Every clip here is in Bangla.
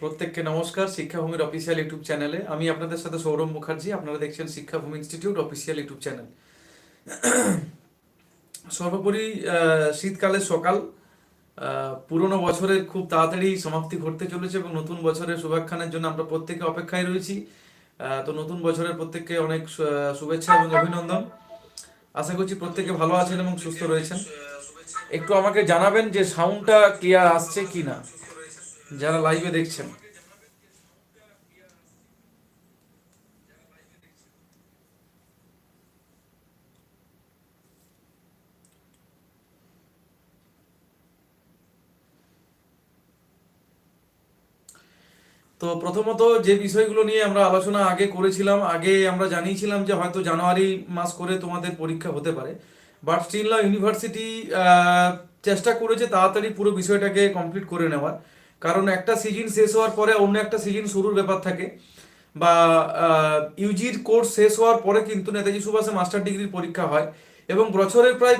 প্রত্যেককে নমস্কার, শিক্ষাভূমির অফিসিয়াল ইউটিউব চ্যানেলে আমি আপনাদের সাথে সৌরভ মুখার্জি, আপনারা দেখছেন Shikshabhumi institute official YouTube channel সর্বোপরি শীতকালের সকাল পুরনো বছরের খুব তাড়াতাড়ি সমাপ্তি ঘটতে চলেছে এবং নতুন বছরের শুভাখ্যানের জন্য আমরা প্রত্যেকে অপেক্ষায় রয়েছি। তো নতুন বছরের প্রত্যেককে অনেক শুভেচ্ছা এবং অভিনন্দন। আশা করছি প্রত্যেকে ভালো আছেন এবং সুস্থ রয়েছেন। একটু আমাকে জানাবেন যে সাউন্ডটা ক্লিয়ার আসছে কি না যারা লাইভে দেখছেন। তো প্রথমত যে বিষয়গুলো নিয়ে আমরা আলোচনা আগে করেছিলাম, আগে আমরা জানিয়েছিলাম যে হয়তো জানুয়ারি মাস করে তোমাদের পরীক্ষা হতে পারে। বাট স্টিল ইউনিভার্সিটি চেষ্টা করেছে তাড়াতাড়ি পুরো বিষয়টাকে কমপ্লিট করে নেওয়ার। কারণ একটা সিজন শেষ হওয়ার পরে অন্য একটা সিজন শুরুর ব্যাপার থাকে। বা ইউজির কোর্স শেষ হওয়ার পরে কিন্তু নেতাজি সুভাষে মাস্টার ডিগ্রির পরীক্ষা হয় এবং বছরের প্রায়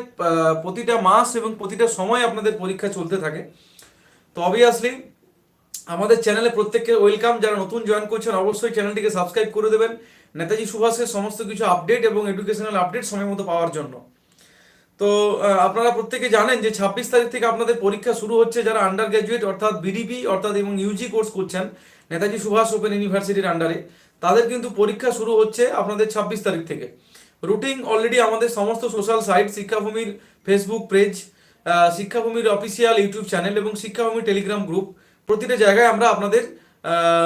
প্রতিটা মাস এবং প্রতিটা সময় আপনাদের পরীক্ষা চলতে থাকে। তো অবভিয়াসলি আমাদের চ্যানেলে প্রত্যেককে ওয়েলকাম যারা নতুন জয়েন করছেন, অবশ্যই চ্যানেলটিকে সাবস্ক্রাইব করে দেবেন। নেতাজি সুভাষের সমস্ত কিছু আপডেট এবং এডুকেশনাল আপডেট সময় মতো পাওয়ার জন্য। তো আপনারা প্রত্যেকে জানেন যে ছাব্বিশ তারিখ থেকে আপনাদের পরীক্ষা শুরু হচ্ছে যারা আন্ডার গ্র্যাজুয়েট অর্থাৎ বিডিপি অর্থাৎ এবং ইউজি কোর্স করছেন, নেতাজি সুভাষ ওপেন ইউনিভার্সিটির আন্ডারে তাদের কিন্তু পরীক্ষা শুরু হচ্ছে আপনাদের ছাব্বিশ তারিখ থেকে। রুটিন অলরেডি আমাদের সমস্ত সোশ্যাল সাইট শিক্ষাভূমির ফেসবুক পেজ শিক্ষাভূমির অফিসিয়াল ইউটিউব চ্যানেল এবং শিক্ষাভূমি টেলিগ্রাম গ্রুপ প্রতিটা জায়গায় আমরা আপনাদের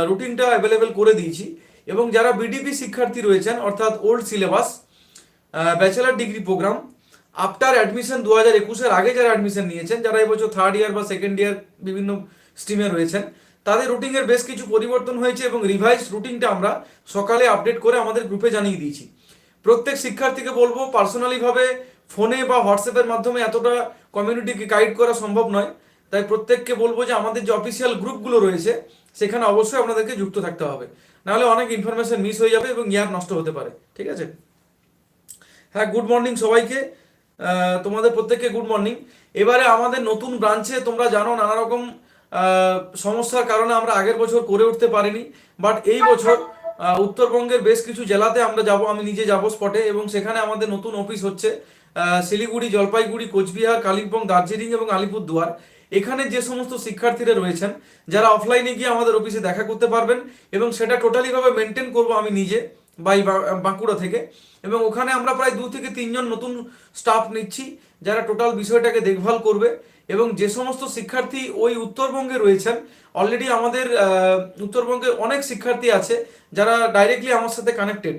রুটিনটা অ্যাভেলেবেল করে দিয়েছি। এবং যারা বিডিপি শিক্ষার্থী রয়েছেন, অর্থাৎ old syllabus bachelor degree programme after admission দু হাজার একুশের আগে যারা অ্যাডমিশন নিয়েছেন, যারা এবছর থার্ড ইয়ার বা সেকেন্ড ইয়ার বিভিন্ন স্ট্রিমে রয়েছেন, তাদের রুটিনের বেশ কিছু পরিবর্তন হয়েছে এবং রিভাইজ রুটিনটা আমরা সকালে আপডেট করে আমাদের গ্রুপে জানিয়ে দিয়েছি। প্রত্যেক শিক্ষার্থীকে বলব পার্সোনালিভাবে ফোনে বা হোয়াটসঅ্যাপের মাধ্যমে এতটা কমিউনিটিকে গাইড করা সম্ভব নয়। তাই প্রত্যেককে বলব যে আমাদের যে অফিসিয়াল গ্রুপগুলো রয়েছে, সেখানে অবশ্যই আপনাদেরকে যুক্ত থাকতে হবে। নাহলে অনেক ইনফরমেশন মিস হয়ে যাবে এবং ইয়ার নষ্ট হতে পারে। ঠিক আছে? হ্যাঁ গুড মর্নিং সবাইকে। তোমাদের প্রত্যেককে গুড মর্নিং এবারে আমাদের নতুন ব্রাঞ্চে তোমরা জানো নানা রকম সমস্যার কারণে আমরা আগের বছর করে উঠতে পারিনি বাট এই বছর উত্তরবঙ্গের বেশ কিছু জেলাতে আমরা যাব, আমি নিজে যাব স্পটে এবং সেখানে আমাদের নতুন অফিস হচ্ছে শিলিগুড়ি, জলপাইগুড়ি, কোচবিহার, কালিম্পং, দার্জিলিং এবং আলিপুরদুয়ার। এখানে যে সমস্ত শিক্ষার্থীরা রয়েছেন, যারা অফলাইনে গিয়ে আমাদের অফিসে দেখা করতে পারবেন, এবং সেটা টোটালিভাবে মেনটেন করব আমি নিজে। বাই বাঁকুড়া থেকে। এবং ওখানে আমরা প্রায় দু থেকে তিনজন নতুন স্টাফ নিচ্ছি, যারা টোটাল বিষয়টাকে দেখভাল করবে। এবং যে সমস্ত শিক্ষার্থী ওই উত্তরবঙ্গে রয়েছেন অলরেডি আমাদের উত্তরবঙ্গে অনেক শিক্ষার্থী আছে, যারা ডাইরেক্টলি আমার সাথে কানেক্টেড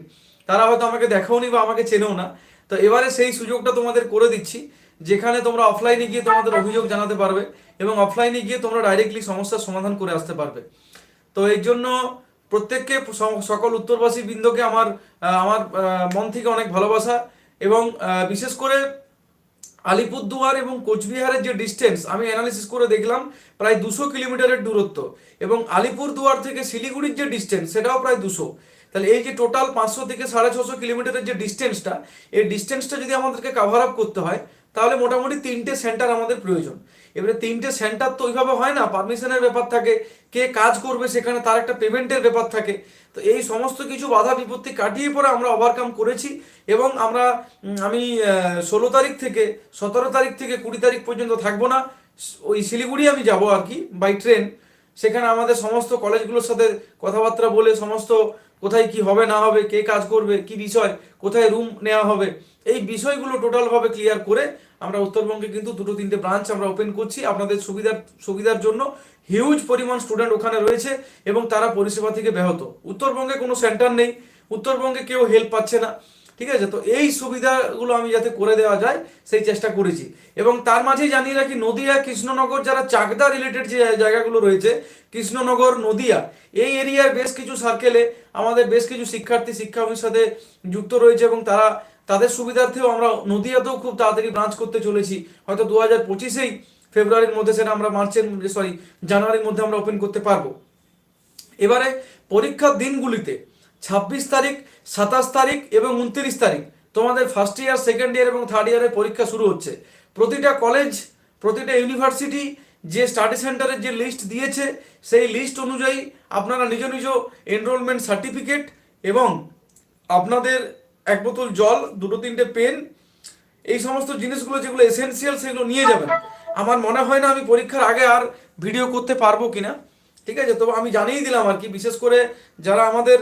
তারা হয়তো আমাকে দেখাওনি বা আমাকে চেনেও না। তো এবারে সেই সুযোগটা তোমাদের করে দিচ্ছি, যেখানে তোমরা অফলাইনে গিয়ে তোমাদের অভিযোগ জানাতে পারবে, এবং অফলাইনে গিয়ে তোমরা ডাইরেক্টলি সমস্যার সমাধান করে আসতে পারবে। তো এর জন্য প্রত্যেককে সকল উত্তরবাসী বৃন্দকে আমার আমার মন থেকে অনেক ভালোবাসা এবং বিশেষ করে আলিপুরদুয়ার এবং কোচবিহারের যে ডিস্টেন্স আমি অ্যানালিসিস করে দেখলাম, প্রায় দুশো কিলোমিটারের দূরত্ব এবং আলিপুরদুয়ার থেকে শিলিগুড়ির যে ডিস্টেন্স সেটাও প্রায় দুশো। তাহলে এই যে টোটাল পাঁচশো থেকে সাড়ে ছশো কিলোমিটারের যে ডিস্টেন্সটা এই ডিস্টেন্সটা যদি আমাদেরকে কাভার আপ করতে হয়, তাহলে মোটামুটি তিনটে সেন্টার আমাদের প্রয়োজন। এবারে তিনটে সেন্টার তো ওইভাবে হয় না, পারমিশনের ব্যাপার থাকে, কে কাজ করবে সেখানে তার একটা পেমেন্টের ব্যাপার থাকে। তো এই সমস্ত কিছু বাধা বিপত্তি কাটিয়ে পরে আমরা ওভারকাম করেছি এবং আমরা আমি ষোলো তারিখ থেকে, সতেরো তারিখ থেকে কুড়ি তারিখ পর্যন্ত থাকব না। ওই শিলিগুড়ি আমি যাব আর কি বাই ট্রেন সেখানে আমাদের সমস্ত কলেজগুলোর সাথে কথাবার্তা বলে, সমস্ত কোথায় কি হবে, না হবে, কে কাজ করবে, কি বিষয়, কোথায় রুম নেওয়া হবে, এই বিষয়গুলো টোটালভাবে ক্লিয়ার করে আমরা উত্তরবঙ্গে কিন্তু দুটো তিনটে ব্রাঞ্চ আমরা ওপেন করছি। আপনাদের সুবিধার সুবিধার জন্য হিউজ পরিমাণ স্টুডেন্ট ওখানে রয়েছে এবং তারা পরিষেবা থেকে ব্যাহত। উত্তরবঙ্গে কোনো সেন্টার নেই, উত্তরবঙ্গে কেউ হেল্প পাচ্ছে না। ঠিক আছে? তো এই সুবিধাগুলো আমি যাতে করে দেওয়া যায়, সেই চেষ্টা করেছি। এবং তার মাঝেই জানিয়ে রাখি, নদিয়া, কৃষ্ণনগর যারা চাকদা রিলেটেড যে জায়গাগুলো রয়েছে, কৃষ্ণনগর, নদিয়া, এই এরিয়ার বেশ কিছু সার্কেলে আমাদের বেশ কিছু শিক্ষার্থী শিক্ষার সাথে যুক্ত রয়েছে এবং তারা তাদের সুবিধার্থেও আমরা নদিয়াতেও খুব তাড়াতাড়ি ব্রাঞ্চ করতে চলেছি। হয়তো দু হাজার পঁচিশেই ফেব্রুয়ারির মধ্যে সেটা আমরা মার্চের সরি জানুয়ারির মধ্যে আমরা ওপেন করতে পারব। এবারে পরীক্ষার দিনগুলিতে ছাব্বিশ তারিখ সাতাশ তারিখ এবং উনত্রিশ তারিখ। তোমাদের ফার্স্ট ইয়ার সেকেন্ড ইয়ার এবং থার্ড ইয়ারের পরীক্ষা শুরু হচ্ছে। প্রতিটা কলেজ প্রতিটা ইউনিভার্সিটি যে স্টাডি সেন্টারের যে লিস্ট দিয়েছে, সেই লিস্ট অনুযায়ী আপনারা নিজ নিজ এনরোলমেন্ট সার্টিফিকেট এবং আপনাদের এক বোতল জল, দুটো তিনটে পেন এই সমস্ত জিনিসগুলো যেগুলো এসেনশিয়াল সেগুলো নিয়ে যাবেন। আমার মনে হয় না আমি পরীক্ষার আগে আর ভিডিও করতে পারব কিনা। ঠিক আছে? তবে আমি জানিয়ে দিলাম আর কি, বিশেষ করে যারা আমাদের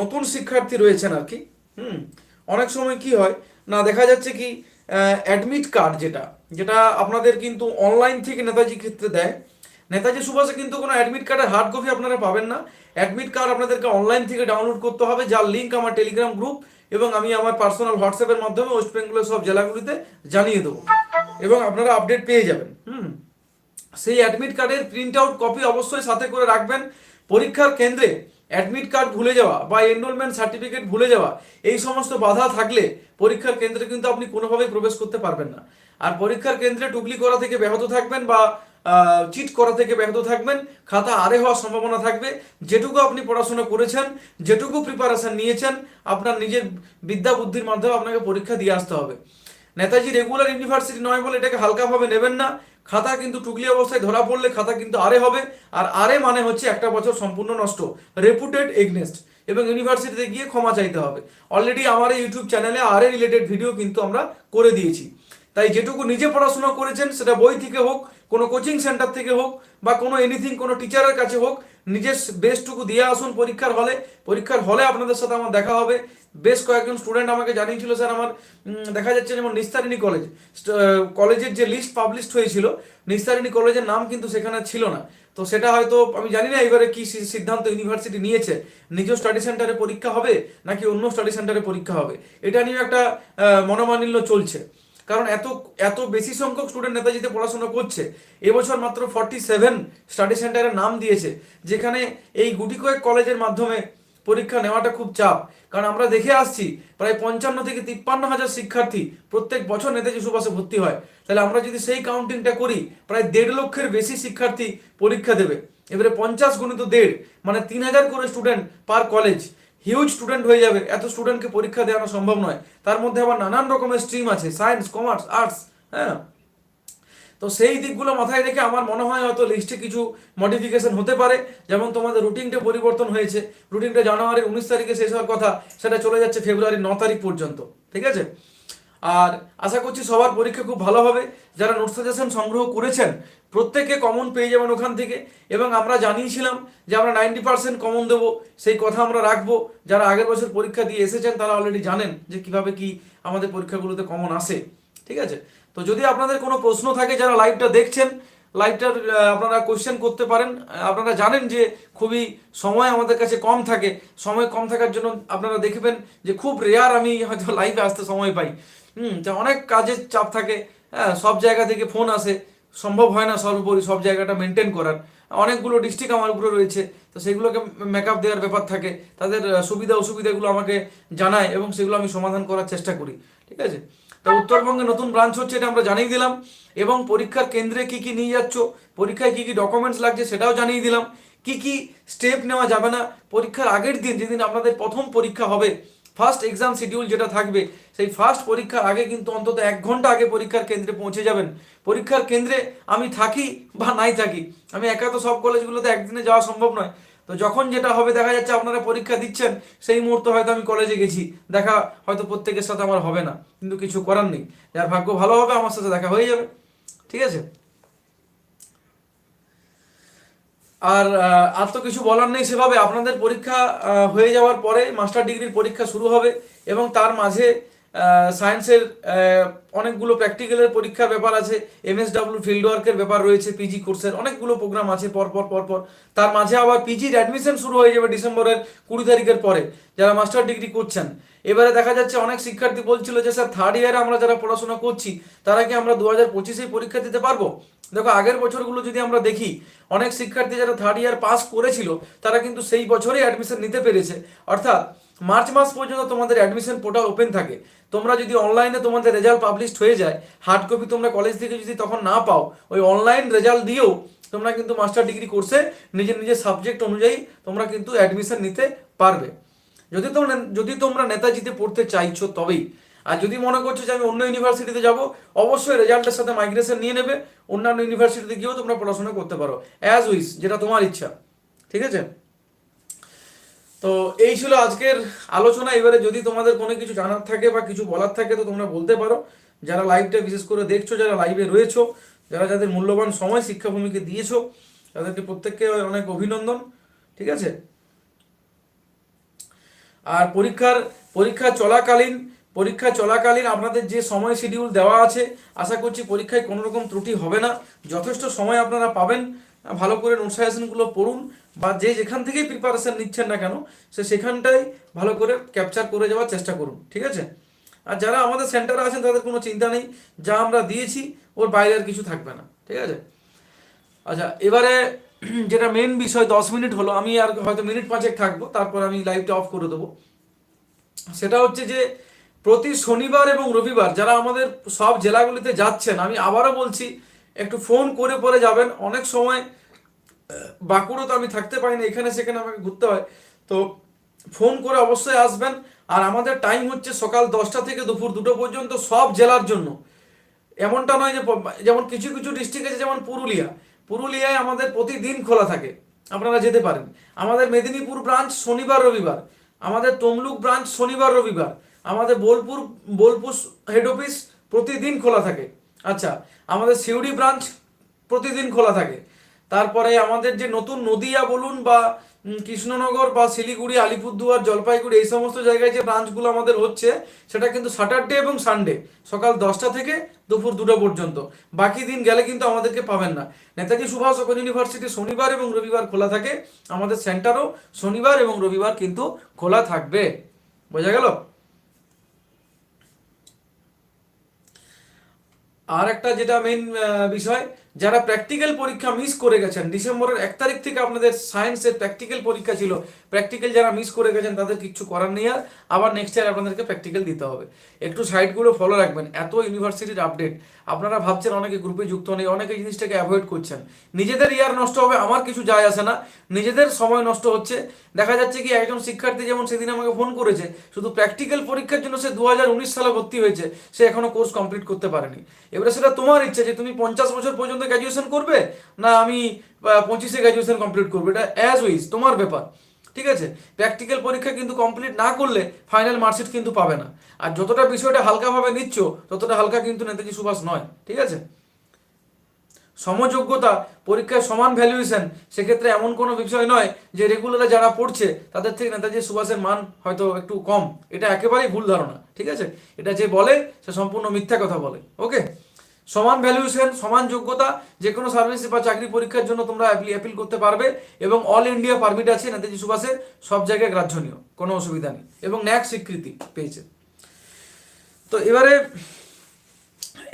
নতুন শিক্ষার্থী রয়েছেন আর কি, হুম? অনেক সময় কি হয়, না, দেখা যাচ্ছে কি অ্যাডমিট কার্ড যেটা যেটা আপনাদের কিন্তু অনলাইন থেকে নেতাজি ক্ষেত্রে দেয়। নেতাজি সুভাষে কিন্তু কোনো অ্যাডমিট কার্ডের হার্ড কপি আপনারা পাবেন না। অ্যাডমিট কার্ড আপনাদেরকে অনলাইন থেকে ডাউনলোড করতে হবে, যার লিঙ্ক আমার টেলিগ্রাম গ্রুপ এবং আমি আমার পার্সোনাল হোয়াটসঅ্যাপের মাধ্যমে ওয়েস্ট বেঙ্গলের সব জেলাগুলিতে জানিয়ে দেবো। এবং আপনারা আপডেট পেয়ে যাবেন, হুম? সেই অ্যাডমিট কার্ডের প্রিন্ট আউট কপি অবশ্যই সাথে করে রাখবেন। পরীক্ষার কেন্দ্রে অ্যাডমিট কার্ড ভুলে যাওয়া বা এনরোলমেন্ট সার্টিফিকেট ভুলে যাওয়া, এই সমস্ত বাধা থাকলে পরীক্ষার কেন্দ্রে কিন্তু আপনি কোনোভাবেই প্রবেশ করতে পারবেন না। আর পরীক্ষার কেন্দ্রে টুকলি করা থেকে ব্যাহত থাকবেন বা চিট করা থেকে ব্যাহত থাকবেন, খাতা আরে হওয়ার সম্ভাবনা থাকবে। যেটুকু আপনি পড়াশোনা করেছেন, যেটুকু প্রিপারেশন নিয়েছেন, আপনার নিজের বিদ্যা বুদ্ধির মাধ্যমে আপনাকে পরীক্ষা দিয়ে আসতে হবে। নেতাজি রেগুলার ইউনিভার্সিটি নয় বলে এটাকে হালকাভাবে নেবেন না। খাতা কিন্তু টুকলি অবস্থায় ধরা পড়লে খাতা কিন্তু আরে হবে, আর আরে মানে হচ্ছে একটা বছর সম্পূর্ণ নষ্ট। রেপুটেড এগনেস্ট এবং ইউনিভার্সিটিতে গিয়ে ক্ষমা চাইতে হবে। অলরেডি আমার ইউটিউব চ্যানেলে আরে রিলেটেড ভিডিও কিন্তু আমরা করে দিয়েছি। তাই যেটুকু নিজে পড়াশোনা করেছেন, সেটা বই থেকে হোক, কোনো কোচিং সেন্টার থেকে হোক, বা কোনো এনিথিং কোনো টিচারের কাছে হোক নিজের বেস্টটুকু দিয়ে আসুন পরীক্ষার হলে। পরীক্ষার হলে আপনাদের সাথে আমার দেখা হবে। বেশ কয়েকজন স্টুডেন্ট আমাকে জানিয়েছিল স্যার আমার দেখা যাচ্ছে যেমন নিস্তারিণী কলেজ কলেজের যে লিস্ট পাবলিশড হয়েছিল নিস্তারিণী কলেজের নাম কিন্তু সেখানে ছিল না। তো সেটা হয়তো আমি জানি না এবারে কি সিদ্ধান্ত ইউনিভার্সিটি নিয়েছে। নিজ স্টাডি সেন্টারে পরীক্ষা হবে নাকি অন্য স্টাডি সেন্টারে পরীক্ষা হবে? এটা নিয়ে একটা আহ, মনোমালিন্য চলছে। কারণ এত এত বেশি সংখ্যক স্টুডেন্ট নেতাজিতে পড়াশোনা করছে। এবছর মাত্র ফর্টি সেভেন স্টাডি সেন্টারের নাম দিয়েছে, যেখানে এই গুটি কয়েক কলেজের মাধ্যমে পরীক্ষা নেওয়াটা খুব চাপ। কারণ আমরা দেখে আসছি, প্রায় পঞ্চান্ন থেকে তিপ্পান্ন হাজার শিক্ষার্থী প্রত্যেক বছর নেতাজি সুভাষে ভর্তি হয়। তাহলে আমরা যদি সেই কাউন্টিংটা করি, প্রায় দেড় লক্ষের বেশি শিক্ষার্থী পরীক্ষা দেবে। এবারে পঞ্চাশ গুণিত দেড় মানে তিন হাজার করে student per college huge student হয়ে যাবে। এত স্টুডেন্টকে পরীক্ষা দেওয়ানো সম্ভব নয়। তার মধ্যে আবার নানান রকমের স্ট্রিম আছে সায়েন্স কমার্স আর্টস হ্যাঁ? তো সেই দিকগুলো মাথায় রেখে আমার মনে হয় হয়তো লিস্টে কিছু মডিফিকেশন হতে পারে। যেমন তোমাদের রুটিনটা পরিবর্তন হয়েছে। রুটিনটা জানুয়ারির উনিশ তারিখে শেষ হওয়ার কথা। সেটা চলে যাচ্ছে ফেব্রুয়ারির ন তারিখ পর্যন্ত। ঠিক আছে? আর আশা করছি সবার পরীক্ষা খুব ভালো হবে। যারা নোট সাজেশন সংগ্রহ করেছেন, প্রত্যেকে কমন পেয়ে যাবেন ওখান থেকে। এবং আমরা জানিয়েছিলাম যে আমরা নাইনটি পার্সেন্ট কমন দেবো, সেই কথা আমরা রাখব। যারা আগের বছর পরীক্ষা দিয়ে এসেছেন, তারা অলরেডি জানেন যে কীভাবে কি আমাদের পরীক্ষাগুলোতে কমন আসে। ঠিক আছে? তো যদি আপনাদের কোনো প্রশ্ন থাকে, যারা লাইভটা দেখছেন লাইভটার আপনারা কোশ্চেন করতে পারেন। আপনারা জানেন যে খুবই সময় আমাদের কাছে কম থাকে। সময় কম থাকার জন্য আপনারা দেখবেন যে খুব রেয়ার আমি হয়তো লাইভে আসতে সময় পাই। হুম তো অনেক কাজের চাপ থাকে। হ্যাঁ সব জায়গা থেকে ফোন আসে। সম্ভব হয় না সর্বোপরি সব জায়গাটা মেনটেন করার। অনেকগুলো ডিস্ট্রিক্ট আমার উপরে রয়েছে, তো সেগুলোকে মেকআপ দেওয়ার ব্যাপার থাকে। তাদের সুবিধা অসুবিধাগুলো আমাকে জানায় এবং সেগুলো আমি সমাধান করার চেষ্টা করি, ঠিক আছে? তা উত্তরবঙ্গে নতুন ব্রাঞ্চ হচ্ছে এটা আমরা জানিয়ে দিলাম। এবং পরীক্ষার কেন্দ্রে কি কি নিয়ে যাচ্ছ, পরীক্ষায় কি কি ডকুমেন্টস লাগছে সেটাও জানিয়ে দিলাম। কি কি স্টেপ নেওয়া যাবে না, পরীক্ষার আগের দিন, যেদিন আপনাদের প্রথম পরীক্ষা হবে ফার্স্ট এক্সাম শিডিউল যেটা থাকবে, সেই ফার্স্ট পরীক্ষার আগে কিন্তু অন্তত এক ঘণ্টা আগে পরীক্ষার কেন্দ্রে পৌঁছে যাবেন। পরীক্ষার কেন্দ্রে আমি থাকি বা নাই থাকি, আমি একা তো সব কলেজগুলোতে একদিনে যাওয়া সম্ভব নয়। তো যখন যেটা হবে, দেখা যাচ্ছে আপনারা পরীক্ষা দিচ্ছেন, সেই মুহূর্তে হয়তো আমি কলেজে গেছি, দেখা হয়তো প্রত্যেকের সাথে আমার হবে না, কিন্তু কিছু করার নেই। যার ভাগ্য ভালো হবে, আমার সাথে দেখা হয়ে যাবে। ঠিক আছে? আর আর তো কিছু বলার নেই সেভাবে। আপনাদের পরীক্ষা হয়ে যাওয়ার পরে মাস্টার ডিগ্রির পরীক্ষা শুরু হবে এবং তার মাঝে সায়েন্সের অনেকগুলো প্র্যাকটিক্যালের পরীক্ষার ব্যাপার আছে এমএসডাব্লিউ ফিল্ড ওয়ার্কের ব্যাপার রয়েছে পিজি কোর্সের অনেকগুলো প্রোগ্রাম আছে পরপর পরপর তার মাঝে আবার পিজির অ্যাডমিশন শুরু হয়ে যাবে ডিসেম্বরের কুড়ি তারিখের পরে, যারা মাস্টার ডিগ্রি করছেন। এবারে দেখা যাচ্ছে অনেক শিক্ষার্থী বলছিল যে, স্যার থার্ড ইয়ারে আমরা যারা পড়াশোনা করছি, তারা কি আমরা দু হাজার পঁচিশেই পরীক্ষা দিতে পারব? দেখো, আগের বছরগুলো যদি আমরা দেখি, অনেক শিক্ষার্থী যারা থার্ড ইয়ার পাস করেছিল, তারা কিন্তু সেই বছরেই অ্যাডমিশন নিতে পেরেছে। অর্থাৎ, মার্চ মাস পর্যন্ত তোমাদের অ্যাডমিশন পোর্টাল ওপেন থাকে। তোমরা যদি অনলাইনে তোমাদের রেজাল্ট পাবলিশড হয়ে যায় হার্ড কপি তোমরা কলেজ থেকে যদি তখন না পাও, ওই অনলাইন রেজাল্ট দিয়েও তোমরা কিন্তু মাস্টার ডিগ্রি কোর্সে নিজের নিজের সাবজেক্ট অনুযায়ী তোমরা কিন্তু অ্যাডমিশন নিতে পারবে। যদি তোমরা যদি তোমরা নেতাজিতে পড়তে চাইছো তবেই আর যদি মনে করছ যে আমি অন্য ইউনিভার্সিটিতে যাব, অবশ্যই রেজাল্টের সাথে মাইগ্রেশন নিয়ে নেবে। অন্যান্য ইউনিভার্সিটিতে গিয়েও তোমরা পড়াশোনা করতে পারো। অ্যাজ উইস যেটা তোমার ইচ্ছা। ঠিক আছে? তো এই ছিল আজকের আলোচনা। এবারে যদি তোমাদের কোনো কিছু জানার থাকে বা কিছু বলার থাকে, তো তোমরা বলতে পারো। যারা লাইভটা বিশেষ করে দেখছ, যারা লাইভে রয়েছো, যারা যাদের মূল্যবান সময় শিক্ষাভূমিকে দিয়েছ, তাদেরকে প্রত্যেককে অনেক অভিনন্দন। ঠিক আছে? আর পরীক্ষার, পরীক্ষা চলাকালীন পরীক্ষা চলাকালীন আপনাদের যে সময় শিডিউল দেওয়া আছে, আশা করছি পরীক্ষায় কোনো রকম ত্রুটি হবে না। যথেষ্ট সময় আপনারা পাবেন। ভালো করে নোট সাজেশনগুলো পড়ুন বা যে যেখান থেকেই প্রিপারেশন নিচ্ছেন না কেন, সে সেখানটাই ভালো করে ক্যাপচার করে যাওয়ার চেষ্টা করুন, ঠিক আছে? আর যারা আমাদের সেন্টারে আছেন, তাদের কোনো চিন্তা নেই, যা আমরা দিয়েছি, ওর বাইরে আর কিছু থাকবে না, ঠিক আছে? আচ্ছা এবারে যেটা মেন বিষয়, দশ মিনিট হলো, আমি আর হয়তো মিনিট পাঁচেক থাকব, তারপর আমি লাইভটা অফ করে দেবো। সেটা হচ্ছে যে প্রতি শনিবার এবং রবিবার যারা আমাদের সব জেলাগুলিতে যাচ্ছেন, আমি আবারও বলছি, একটু ফোন করে পরে যাবেন। অনেক সময় বাঁকুড়ো তো আমি থাকতে পারি না এখানে সেখানে আমাকে ঘুরতে হয়। তো ফোন করে অবশ্যই আসবেন। আর আমাদের টাইম হচ্ছে সকাল দশটা থেকে দুপুর দুটো পর্যন্ত সব জেলার জন্য। এমনটা নয় যে, যেমন কিছু কিছু ডিস্ট্রিক্ট আছে, যেমন পুরুলিয়া। পুরুলিয়ায় আমাদের প্রতিদিন খোলা থাকে। আপনারা যেতে পারেন। আমাদের মেদিনীপুর ব্রাঞ্চ শনিবার, রবিবার। আমাদের তমলুক ব্রাঞ্চ শনিবার, রবিবার। আমাদের বোলপুর বোলপুর হেড অফিস প্রতিদিন খোলা থাকে। আচ্ছা আমাদের সিউড়ি ব্রাঞ্চ প্রতিদিন খোলা থাকে। তারপরে আমাদের যে নতুন নদিয়া বলুন বা কৃষ্ণনগর বা শিলিগুড়ি, আলিপুরদুয়ার, জলপাইগুড়ি এই সমস্ত জায়গায় যে ব্রাঞ্চগুলো আমাদের হচ্ছে, সেটা কিন্তু স্যাটারডে এবং সানডে সকাল দশটা থেকে দুপুর দুটো পর্যন্ত। বাকি দিন গেলে কিন্তু আমাদেরকে পাবেন না। নেতাজি সুভাষ ওপেন ইউনিভার্সিটি শনিবার এবং রবিবার খোলা থাকে। আমাদের সেন্টারও শনিবার এবং রবিবার কিন্তু খোলা থাকবে। বোঝা গেল? আর একটা যেটা মেন বিষয় যারা প্র্যাকটিক্যাল পরীক্ষা মিস করে গেছেন, ডিসেম্বরের এক তারিখ থেকে আপনাদের সায়েন্সের প্র্যাকটিক্যাল পরীক্ষা ছিল। প্র্যাকটিক্যাল যারা মিস করে গেছেন, তাদের কিচ্ছু করার নেই আর। আবার নেক্সট ইয়ার আপনাদেরকে প্র্যাকটিক্যাল দিতে হবে। একটু সাইটগুলো ফলো রাখবেন। এত ইউনিভার্সিটির আপডেট আপনারা ভাবছেন অনেকে গ্রুপে যুক্ত নেই, অনেকে জিনিসটাকে অ্যাভয়েড করছেন। নিজেদের ইয়ার নষ্ট হবে, আমার কিছু যায় আসে না। নিজেদের সময় নষ্ট হচ্ছে। দেখা যাচ্ছে কি, একজন শিক্ষার্থী যেমন সেদিন আমাকে ফোন করেছে, শুধু প্র্যাকটিক্যাল পরীক্ষার জন্য সে দু হাজার উনিশ সালে ভর্তি হয়েছে। সে এখনও কোর্স কমপ্লিট করতে পারেনি। এবারে সেটা তোমার ইচ্ছে যে তুমি পঞ্চাশ বছর পর্যন্ত গ্র্যাজুয়েশন করবে? না, আমি পঁচিশে গ্র্যাজুয়েশন কমপ্লিট করব। এটা অ্যাজ উইজ তোমার ব্যাপার। ঠিক আছে? প্র্যাকটিক্যাল পরীক্ষা কিন্তু কমপ্লিট না করলে ফাইনাল মার্কশিট কিন্তু পাবে না। আর যতটা বিষয়টা হালকাভাবে নিচ্ছ, ততটা হালকা কিন্তু নেতাজি সুভাষ নয়। ঠিক আছে? সমযোগ্যতা, পরীক্ষায় সমান ভ্যালুয়েশন সেক্ষেত্রে এমন কোনো বিষয় নয় যে রেগুলারে যারা পড়ছে, তাদের থেকে নেতাজি সুভাষের মান হয়তো একটু কম। এটা একেবারেই ভুল ধারণা। ঠিক আছে? এটা যে বলে, সে সম্পূর্ণ মিথ্যা কথা বলে। ওকে সমান ভ্যালুয়েশন সমান যোগ্যতা যে কোনো সার্ভিস বা চাকরি পরীক্ষার জন্য তোমরা অ্যাপিল করতে পারবে এবং অল ইন্ডিয়া পারমিট আছে, নেতাজি সুভাষের, সব জায়গায় গ্রাহ্যনীয়, কোনো অসুবিধা নেই। এবং ন্যাক স্বীকৃতি পেয়েছে। তো এবারে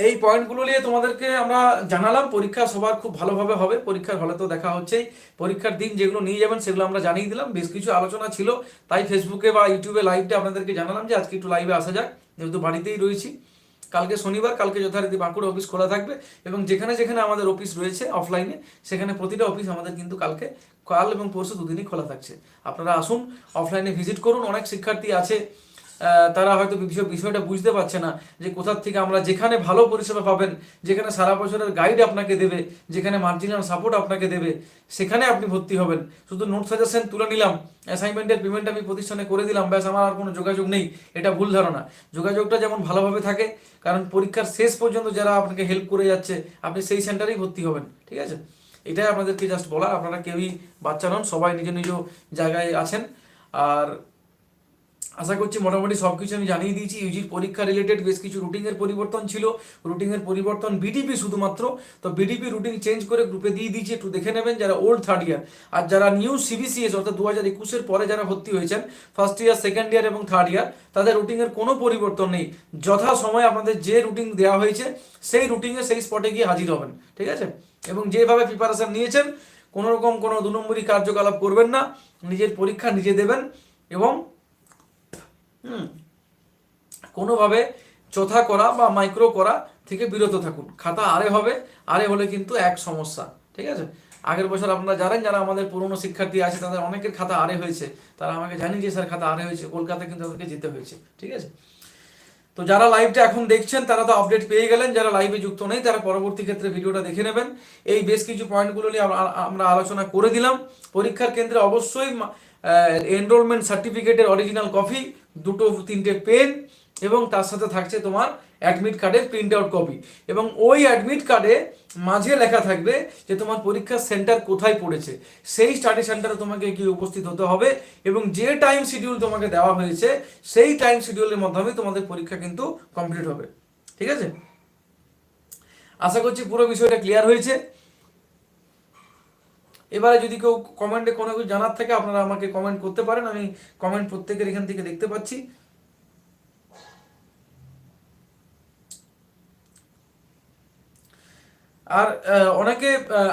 এই পয়েন্টগুলো নিয়ে তোমাদেরকে আমরা জানালাম, পরীক্ষা সবার খুব ভালোভাবে হবে, পরীক্ষার হলে তো দেখা হচ্ছেই। পরীক্ষার দিন যেগুলো নিয়ে যাবেন সেগুলো আমরা জানিয়ে দিলাম। বেশ কিছু আলোচনা ছিল, তাই ফেসবুকে বা ইউটিউবে লাইভটা আপনাদেরকে জানালাম যে আজকে একটু লাইভে আসা যাক, যেহেতু বাড়িতেই রয়েছি। কালকে শনিবার, কালকে যথারীতি বাঁকুড়া অফিস খোলা থাকবে এবং যেখানে যেখানে আমাদের অফিস রয়েছে অফলাইনে সেখানে প্রতিটা অফিস আমাদের কিন্তু কালকে, কাল এবং পরশু দুদিনই খোলা থাকছে। আপনারা আসুন অফলাইনে ভিজিট করুন, অনেক শিক্ষার্থী আছে তারা হয়তো বিষয় বিষয়টা বুঝতে পারছে না যে কোথার থেকে আমরা যেখানে ভালো পরিষেবা পাবেন, যেখানে সারা বছরের গাইড আপনাকে দেবে, যেখানে মার্জিনাল সাপোর্ট আপনাকে দেবে, সেখানে আপনি ভর্তি হবেন। শুধু নোট সাজেশন তুলে নিলাম অ্যাসাইনমেন্টের পেমেন্ট আমি প্রতিষ্ঠানে করে দিলাম, ব্যাস আমার আর কোনো যোগাযোগ নেই, এটা ভুল ধারণা। যোগাযোগটা যেমন ভালোভাবে থাকে, কারণ পরীক্ষার শেষ পর্যন্ত যারা আপনাকে হেল্প করে যাচ্ছে, আপনি সেই সেন্টারেই ভর্তি হবেন, ঠিক আছে? এটাই আপনাদেরকে জাস্ট বলা, আপনারা কেউই বাচ্চা নন, সবাই নিজ নিজ জায়গায় আছেন। আর আশা করছি মোটামুটি সব কিছু আমি জানিয়ে দিয়েছি। ইউজির পরীক্ষা রিলেটেড বেশ কিছু রুটিনের পরিবর্তন ছিল। রুটিনের পরিবর্তন বিডিপি শুধুমাত্র। তো বিডিপি রুটিন চেঞ্জ করে গ্রুপে দিয়ে দিয়েছি। একটু দেখে নেবেন যারা ওল্ড থার্ড ইয়ার আর যারা নিউ সিবিসিএস অর্থাৎ দু হাজার একুশের পরে যারা ভর্তি হয়েছেন ফার্স্ট ইয়ার সেকেন্ড ইয়ার এবং থার্ড ইয়ার তাদের রুটিনের কোনো পরিবর্তন নেই। যথা সময় আপনাদের যে রুটিন দেওয়া হয়েছে, সেই রুটিনে সেই স্পটে গিয়ে হাজির হবেন। ঠিক আছে? এবং যেভাবে প্রিপারেশন নিয়েছেন, কোনোরকম কোনো দু নম্বরই কার্যকলাপ করবেন না। নিজের পরীক্ষা নিজে দেবেন এবং হুম। কোনোভাবে চোথা করা বা মাইক্রো করা থেকে বিরত থাকুন। খাতা আরে হবে, আরে হলে কিন্তু এক সমস্যা, ঠিক আছে? আগের বছর আপনারা জানেন যারা আমাদের পুরনো শিক্ষার্থী আছে, তাদের অনেকের খাতা আরে হয়েছে। তারা আমাকে জানি যে স্যার, খাতা আরে হয়েছে, কলকাতা কিন্তু তাদেরকে যেতে হয়েছে। ঠিক আছে? তো যারা লাইভটা এখন দেখছেন, তারা তো আপডেট পেয়ে গেলেন। যারা লাইভে যুক্ত নেই, তারা পরবর্তী ক্ষেত্রে ভিডিওটা দেখে নেবেন। এই বেশ কিছু পয়েন্টগুলো নিয়ে আমরা আলোচনা করে দিলাম। পরীক্ষার কেন্দ্রে অবশ্যই এনরোলমেন্ট সার্টিফিকেটের অরিজিনাল কপি দুটো তিনটে পেন এবং তার সাথে থাকছে তোমার অ্যাডমিট কার্ডের প্রিন্ট আউট কপি এবং ওই অ্যাডমিট কার্ডে মাঝে লেখা থাকবে যে তোমার পরীক্ষার সেন্টার কোথায় পড়েছে। সেই স্টাডি সেন্টারে তোমাকে গিয়ে উপস্থিত হতে হবে এবং যে টাইম শিডিউল তোমাকে দেওয়া হয়েছে, সেই টাইম শিডিউলের মাধ্যমে তোমাদের পরীক্ষা কিন্তু কমপ্লিট হবে। ঠিক আছে? আশা করছি পুরো বিষয়টা ক্লিয়ার হয়েছে। এবারে যদি কেউ কমেন্টে কোনো কিছু জানার থাকে, আপনারা আমাকে কমেন্ট করতে পারেন, আমি কমেন্ট প্রত্যেকের এখান থেকে দেখতে পাচ্ছি। আর অনেকে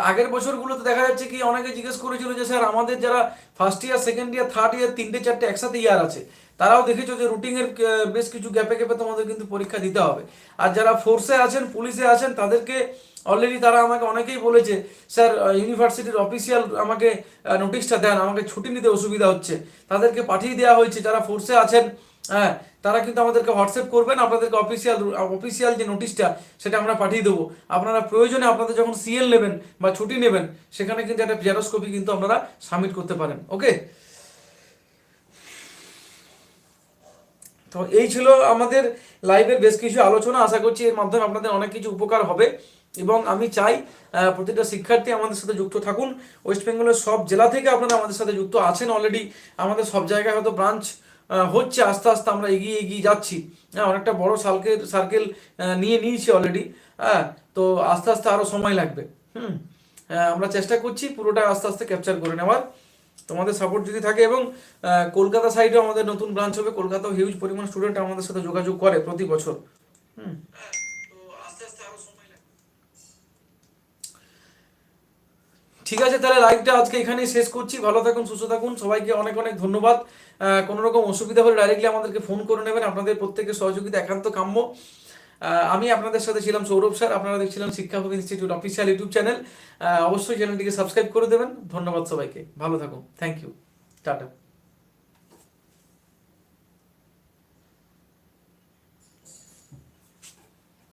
আগের বছরগুলোতে দেখা যাচ্ছে কি, অনেকে জিজ্ঞেস করেছিল যে, স্যার, আমাদের যারা first year second year third year তিনটে, চারটে একসাথে ইয়ার আছে, তারাও দেখেছ যে রুটিনের বেশ কিছু গ্যাপে গ্যাপে তোমাদের কিন্তু পরীক্ষা দিতে হবে। আর যারা ফোর্সে আছেন পুলিশে আছেন, তাদেরকে অলরেডি তারা আমাকে অনেকেই বলেছে, স্যার ইউনিভার্সিটির অফিসিয়াল আমাকে নোটিশটা দেন, আমাকে ছুটি নিতে অসুবিধা হচ্ছে। তাদেরকে পাঠিয়ে দেওয়া হয়েছে, যারা ফোর্সে আছেন হ্যাঁ তারা কিন্তু আমাদেরকে হোয়াটসঅ্যাপ করবেন, আপনাদেরকে অফিসিয়াল অফিসিয়াল যে নোটিশটা সেটা আমরা পাঠিয়ে দেবো। আপনারা প্রয়োজনে আপনাদের যখন সিএল নেবেন বা ছুটি নেবেন, সেখানে কিন্তু একটা জেরক্স কপি কিন্তু আপনারা সাবমিট করতে পারেন ওকে তো এই ছিল আমাদের লাইভের বেশ কিছু আলোচনা। আশা করছি এর মাধ্যমে আপনাদের অনেক কিছু উপকার হবে। এবং আমি চাই প্রতিটা শিক্ষার্থী আমাদের সাথে যুক্ত থাকুন। ওয়েস্ট বেঙ্গলের সব জেলা থেকে আপনারা আমাদের সাথে যুক্ত আছেন অলরেডি আমাদের সব জায়গায় হয়তো ব্রাঞ্চ হচ্ছে, আস্তে আস্তে আমরা এগিয়ে এগিয়ে যাচ্ছি। হ্যাঁ অনেকটা বড় সার্কেল সার্কেল নিয়ে নিয়েছি অলরেডি হ্যাঁ তো আস্তে আস্তে আরও সময় লাগবে। হুম আমরা চেষ্টা করছি পুরোটা আস্তে আস্তে ক্যাপচার করে নেওয়ার। তোমাদের সাপোর্ট যদি থাকে এবং কলকাতা সাইডেও আমাদের নতুন ব্রাঞ্চ হবে। কলকাতাও হিউজ পরিমাণ স্টুডেন্ট আমাদের সাথে যোগাযোগ করে প্রতি বছর। হুম তো আস্তে আস্তে আরও সময় লাগবে ঠিক আছে, তাহলে লাইভটা আজকে এখানেই শেষ করছি। ভালো থাকুন, সুস্থ থাকুন। সবাইকে অনেক অনেক ধন্যবাদ। কোনো রকম অসুবিধা হলে ডাইরেক্টলি আমাদেরকে ফোন করে নেবেন। আপনাদের প্রত্যেকের সহযোগিতা একান্ত কাম্য। আমি আপনাদের সাথে ছিলাম সৌরভ স্যার। আপনারা দেখছিলাম শিক্ষাভোগ ইনস্টিটিউট অফিসিয়াল ইউটিউব চ্যানেল অবশ্যই চ্যানেলটিকে সাবস্ক্রাইব করে দেবেন। ধন্যবাদ সবাইকে। ভালো থাকুন। Thank you tata